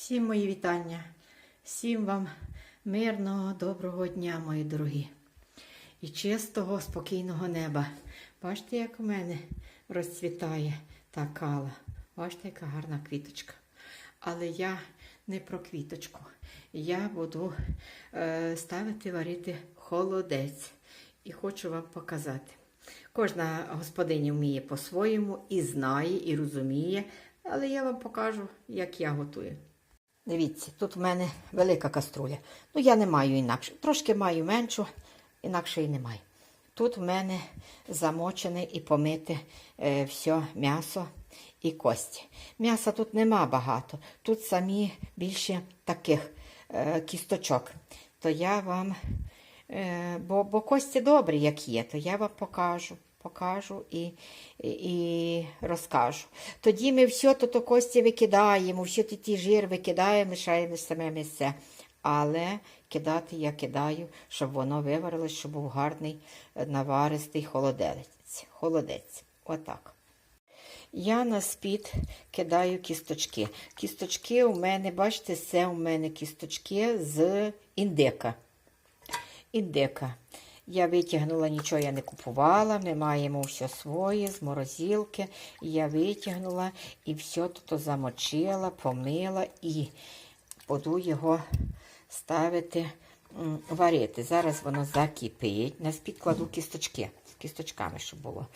Всім мої вітання, всім вам мирного, доброго дня, мої дорогі. І чистого, спокійного неба. Бачите, як у мене розцвітає та кала. Бачите, яка гарна квіточка. Але я не про квіточку. Я буду е, ставити варити холодець. І хочу вам показати. Кожна господиня вміє по-своєму і знає, і розуміє, але я вам покажу, як я готую. Дивіться, тут в мене велика каструля. Ну, я не маю інакше. Трошки маю меншу, інакше і не маю. Тут в мене замочене і помите е, все м'ясо і кості. М'яса тут нема багато. Тут самі більше таких е, кісточок. То я вам, е, бо, бо кості добрі, як є, то я вам покажу. Покажу і, і, і розкажу. Тоді ми все то кості викидаємо, все ті, ті жир викидаємо, лишаємо саме місце. Але кидати я кидаю, щоб воно виварилось, щоб був гарний е, наваристий холодець. Холодець. Отак. Я на спід кидаю кісточки. Кісточки у мене, бачите, це у мене кісточки з індика. Індика. Я витягнула, нічого я не купувала. Ми маємо все своє з морозилки. Я витягнула і все тут замочила, помила і буду його ставити варити. Зараз воно закипить. На спід кладу кісточки з кісточками, щоб було.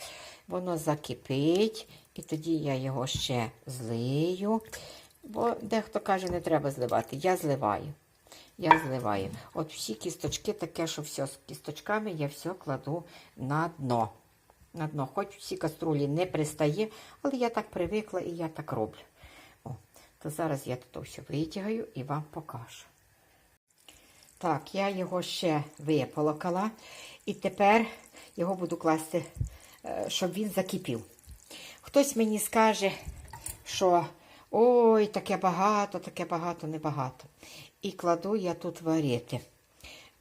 Воно закипить, і тоді я його ще злию. Бо дехто каже, не треба зливати. Я зливаю. Я зливаю. От всі кісточки, таке, що все з кісточками, я все кладу на дно. На дно. Хоч всі каструлі не пристає, але я так привикла і я так роблю. О, то зараз я тут все витягаю і вам покажу. Так, я його ще виполокала. І тепер його буду класти, е, щоб він закипів. Хтось мені скаже, що ой, таке багато, таке багато, небагато. І кладу я тут варити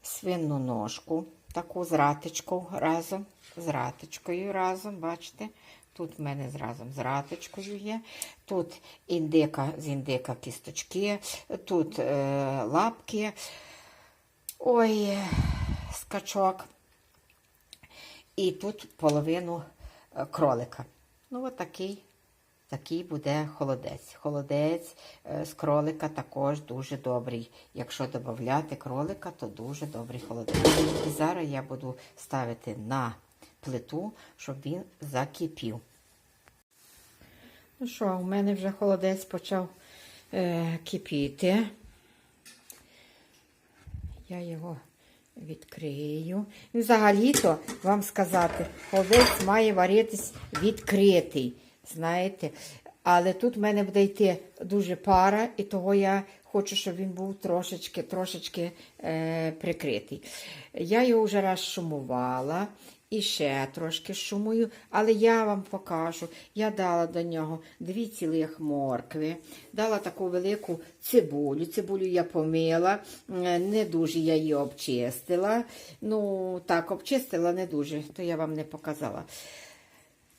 свинну ножку, таку з ратичкою разом, з ратичкою разом, бачите? Тут в мене зразом з ратичкою є. Тут індика з індика кісточки, тут е, лапки, ой, скачок. І тут половину е, кролика. Ну, от такий буде холодець. Холодець е, з кролика також дуже добрий. Якщо додати кролика, то дуже добрий холодець. І зараз я буду ставити на плиту, щоб він закипів. Ну що, у мене вже холодець почав е, кипіти. Я його відкрию. Взагалі-то, вам сказати, холодець має варитись відкритий. Знаєте, але тут в мене буде йти дуже пара, і того я хочу, щоб він був трошечки трошечки е, прикритий. Я його вже раз шумувала. І ще трошки шумую, але я вам покажу. Я дала до нього дві цілих моркви, дала таку велику цибулю. Цибулю я помила, не дуже я її обчистила. Ну, так, обчистила не дуже, то я вам не показала.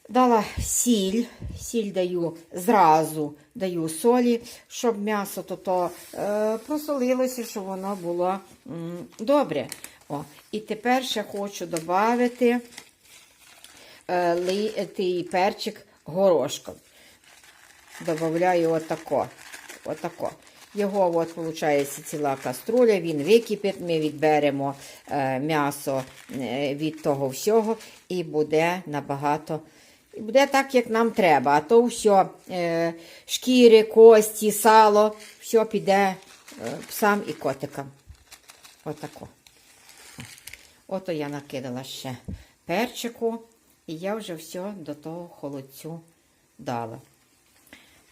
Дала сіль, сіль даю зразу даю солі, щоб м'ясо то, -то е, просолилося, щоб воно було м, добре. О, І тепер ще хочу додати е, перчик горошком. Добавляю отако. отако. Його, от, виходить, ціла каструля, він википить, ми відберемо е, м'ясо е, від того всього і буде набагато. Буде так, як нам треба. А то все, е, шкіри, кості, сало, все піде е, псам і котикам. Отако. Ото я накидала ще перчику, і я вже все до того холодцю дала.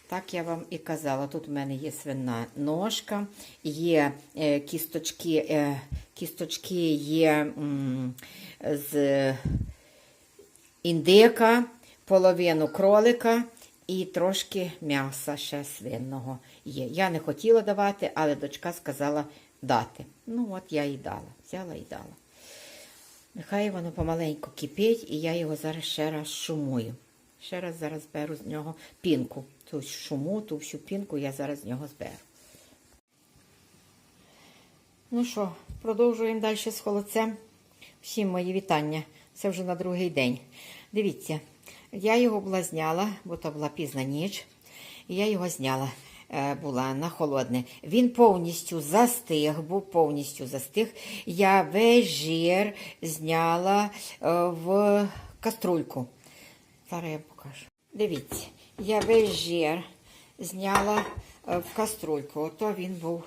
Так я вам і казала, тут в мене є свина ножка, є е, кісточки, е, кісточки є м, з індика, половину кролика і трошки м'яса ще свинного є. Я не хотіла давати, але дочка сказала дати. Ну, от я і дала, взяла і дала. Нехай воно помаленьку кипить, і я його зараз ще раз шумую. Ще раз зараз беру з нього пінку. Ту шуму, ту всю пінку я зараз з нього зберу. Ну що, продовжуємо далі з холодцем. Всім мої вітання. Це вже на другий день. Дивіться, я його була зняла, бо то була пізна ніч. І я його зняла, е, була на холодне. Він повністю застиг, був повністю застиг. Я весь жир зняла е, в каструльку. Зараз я покажу. Дивіться, я весь жир зняла е, в каструльку. Ото він був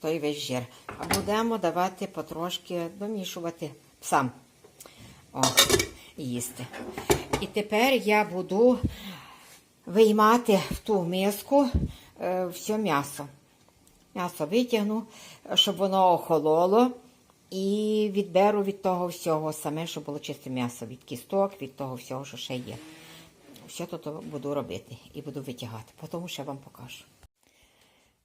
той весь жир. А будемо давати потрошки домішувати сам. О, їсти. І тепер я буду виймати в ту миску е, все м'ясо. М'ясо витягну, щоб воно охололо. І відберу від того всього саме, щоб було чисте м'ясо, від кісток, від того всього, що ще є. Все тут буду робити і буду витягати, що я вам покажу.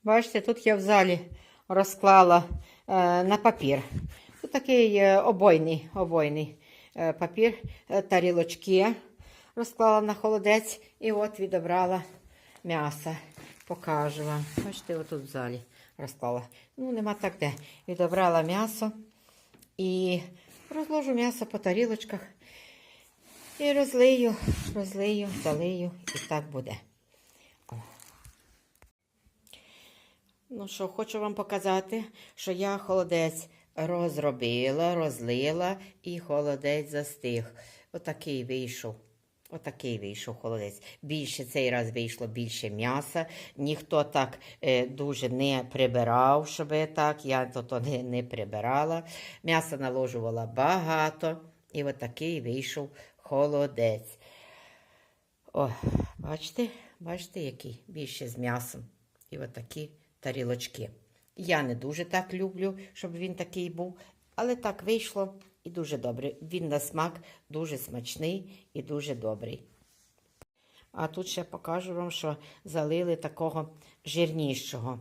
Бачите, тут я в залі розклала е, на папір. Тут такий е, обойний, обойний папір, е, тарілочки розклала на холодець і от відобрала м'ясо. Покажу вам. Бачите, отут в залі розклала. Ну, нема так де. Відобрала м'ясо і розложу м'ясо по тарілочках. І розлию, розлию, залию, і так буде. Ну що, хочу вам показати, що я холодець розробила, розлила і холодець застиг. Отакий вийшов. Отакий вийшов холодець. Більше цей раз вийшло більше м'яса. Ніхто так е, дуже не прибирав, щоб так. Я то, то не, не прибирала. М'яса наложувала багато. І отакий вийшов холодець. О, бачите, бачите, який більше з м'ясом. І отакі тарілочки. Я не дуже так люблю, щоб він такий був, але так вийшло і дуже добре. Він на смак дуже смачний і дуже добрий. А тут ще покажу вам, що залили такого жирнішого.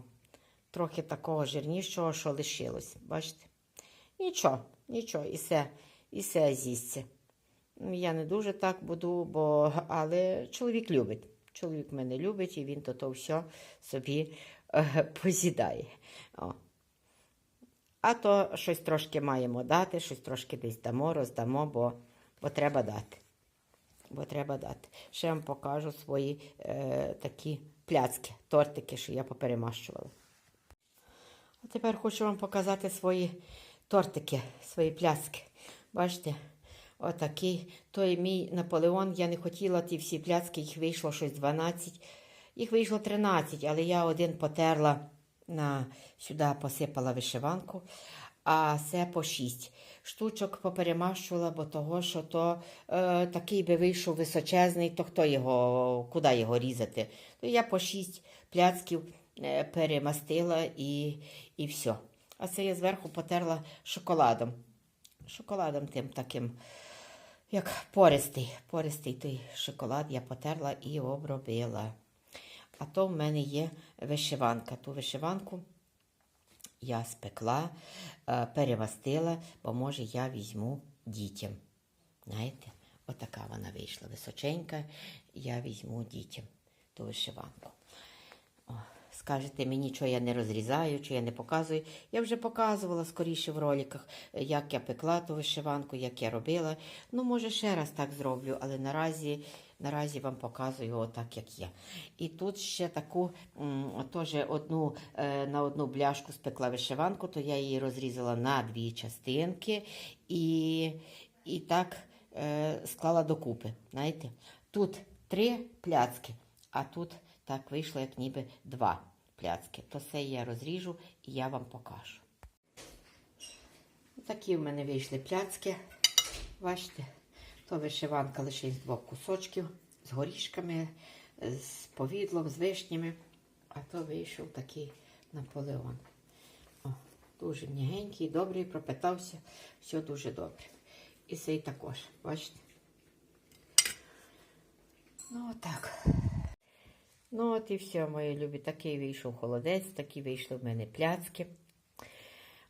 Трохи такого жирнішого, що лишилось. Бачите? Нічого, нічого, і все, і все з'їсться. Ну, Я не дуже так буду, бо але чоловік любить. Чоловік мене любить, і він то, то все собі позідає. О. А то щось трошки маємо дати, щось трошки десь дамо, роздамо, бо, бо треба дати. Бо треба дати. Ще вам покажу свої е, такі пляцки, тортики, що я поперемащувала. А тепер хочу вам показати свої тортики, свої пляцки. Бачите? Отакий. Той мій Наполеон. Я не хотіла ті всі пляцки, їх вийшло щось 12. Їх вийшло 13, але я один потерла на сюди, посипала вишиванку, а це по 6. Штучок поперемащувала, бо того, що то е, такий би вийшов височезний, то хто його, куди його різати? То я по 6 пляцків е, перемастила і, і все. А це я зверху потерла шоколадом. Шоколадом тим таким, як пористий. Пористий той шоколад я потерла і обробила. А то в мене є вишиванка. Ту вишиванку я спекла, е, перемастила, бо може я візьму дітям. Знаєте, отака вона вийшла височенька. Я візьму дітям ту вишиванку. Скажете мені, що я не розрізаю, чи я не показую. Я вже показувала скоріше в роликах, як я пекла ту вишиванку, як я робила. Ну, може, ще раз так зроблю, але наразі. Наразі вам показую отак, як є. І тут ще таку теж одну, е, на одну бляшку спекла вишиванку, то я її розрізала на дві частинки і, і так е, склала докупи. Знаєте? Тут три пляцки, а тут так вийшло, як ніби два пляцки. То це я розріжу і я вам покажу. Такі в мене вийшли пляцки. Бачите? То вишиванка лише з двох кусочків, з горішками, з повідлом, з вишнями. А то вийшов такий Наполеон. О, дуже м'ягенький, добрий, пропитався, все дуже добре. І цей також, бачите? Ну, отак. Ну, от і все, мої любі. Такий вийшов холодець, такі вийшли в мене пляцки.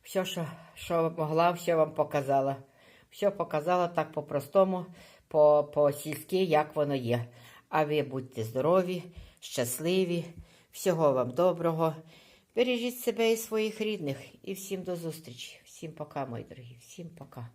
Все, що, що могла, все вам показала. Все показала так по-простому, по, по як воно є. А ви будьте здорові, щасливі, всього вам доброго, Бережіть себе і своїх рідних. І всім до зустрічі. Всім пока, мої дорогі. Всім пока.